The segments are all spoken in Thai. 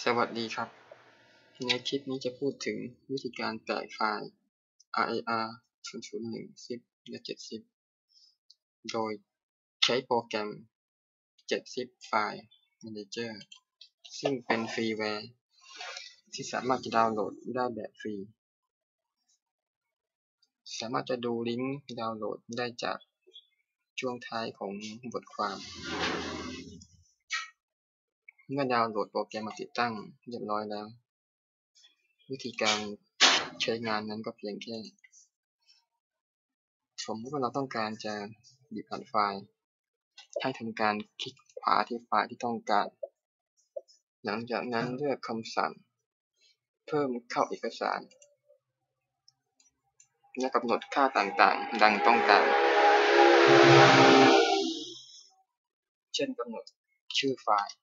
สวัสดีครับ ในคลิปนี้จะพูดถึงวิธีการแตกไฟล์ RAR 001 zip และ 7zip โดยใช้โปรแกรม 7zip File Manager ซึ่งเป็นฟรีแวร์ ที่สามารถจะดาวน์โหลดได้แบบฟรี สามารถจะดูลิงก์ดาวน์โหลดได้จากช่วงท้ายของบทความ เมื่อดาวน์โหลดโปรแกรมมาติดตั้งเรียบร้อยแล้ว วิธีการใช้งานนั้นก็เพียงแค่สมมติว่าเราต้องการจะหยิบอ่านไฟล์ให้ทำการคลิกขวาที่ไฟล์ที่ต้องการ หลังจากนั้นเลือกคำสั่ง เพิ่มเข้าเอกสาร และกำหนดค่าต่างๆ ดังต้องการ เช่นกำหนดชื่อไฟล์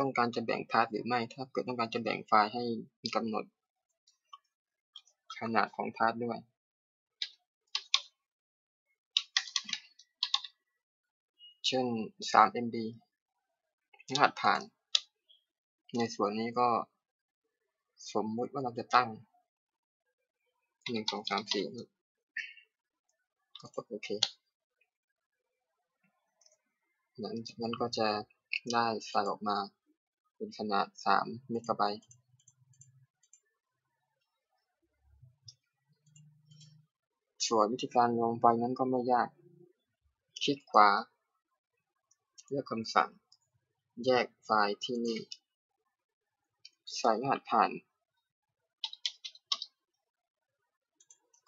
ต้องการจะแบ่งพาร์ทหรือไม่ ถ้าเกิดต้องการจะแบ่งไฟล์ให้กำหนด ขนาดของพาร์ทด้วยเช่น 3 MB รหัสผ่าน ในส่วนนี้ก็สมมุติว่าเราจะตั้ง 1 2 3 4นี่ก็กดโอเค หลังจากนั้นก็จะ ได้ไฟล์ออกมา เป็นขนาด 3 เมกะไบต์ส่วนวิธีการลงไฟล์นั้นก็ไม่ยาก คลิกขวา เลือกคำสั่ง แยกไฟล์ที่นี่ ใส่รหัสผ่าน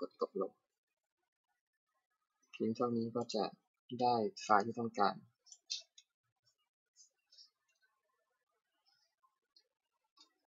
กดกดลงเพียงเท่านี้ก็จะได้ไฟล์ที่ต้องการ